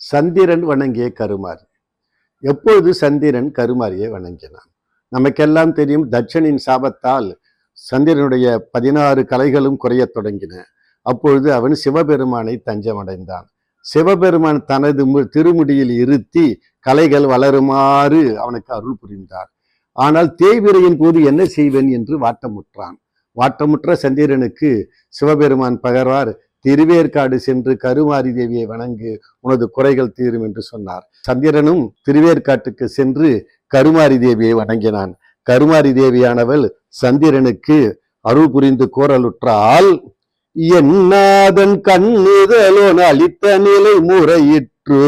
சந்திரன் வணங்கிய கருமாரி. எப்பொழுது சந்திரன் கருமாரியை வணங்கினான்? நமக்கெல்லாம் தெரியும் தட்சனின் சாபத்தால் சந்திரனுடைய பதினாறு கலைகளும் குறைய தொடங்கின. அப்பொழுது அவன் சிவபெருமானை தஞ்சமடைந்தான். சிவபெருமான் தனது மு- திருமுடியில் இருத்தி கலைகள் வளருமாறு அவனுக்கு அருள் புரிந்தார். ஆனால் தேய்விரையின் போது என்ன செய்வேன் என்று வாட்டமுற்றான். வாட்டமுற்ற சந்திரனுக்கு சிவபெருமான் பகர்வார் திருவேற்காடு சென்று கருமாரி தேவியை வணங்கு உனது குறைகள் தீரும் என்று சொன்னார். சந்திரனும் திருவேற்காட்டுக்கு சென்று கருமாரி தேவியை வணங்கினான். கருமாரி தேவியானவள் சந்திரனுக்கு அருள் புரிந்து கோரலுற்றால் என்னாதன் கண்ணுதலோன் அளித்த நிலை முறையிற்று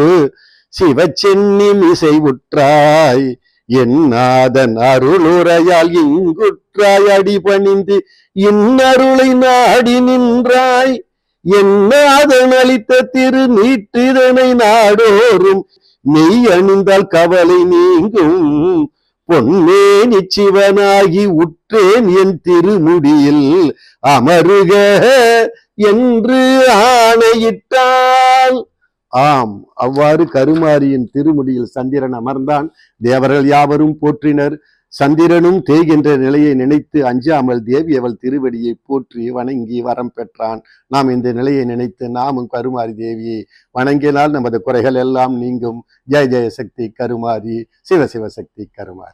சிவச்சென்னி மிசை உற்றாய் என்னாதன் அருளுரையால் இங்குற்றாய் அடிபணிந்து இன்னருளை நாடி நின்றாய். என்னாதன் அளித்த திரு நீட்டிதனை நாடோறும்? மெய் அணிந்தால் கவலை நீங்கும். பொன்னே நிச்சிவனாகி உற்றேன் என் திருமுடியில். அமருக என்று ஆணையிட்டால். ஆம் அவ்வாறு கருமாரியின் திருமுடியில் சந்திரன் அமர்ந்தான். தேவர்கள் யாவரும் போற்றினர். சந்திரனும் தேய்கின்ற நிலையை நினைத்து அஞ்சாமல் தேவி அவள் திருவடியை போற்றி வணங்கி வரம் பெற்றான். நாம் இந்த நிலையை நினைத்து நாமும் கருமாரி தேவியை வணங்கினால் நமது குறைகள் எல்லாம் நீங்கும். ஜெய ஜெய சக்தி கருமாரி சிவ சிவ சக்தி கருமாரி.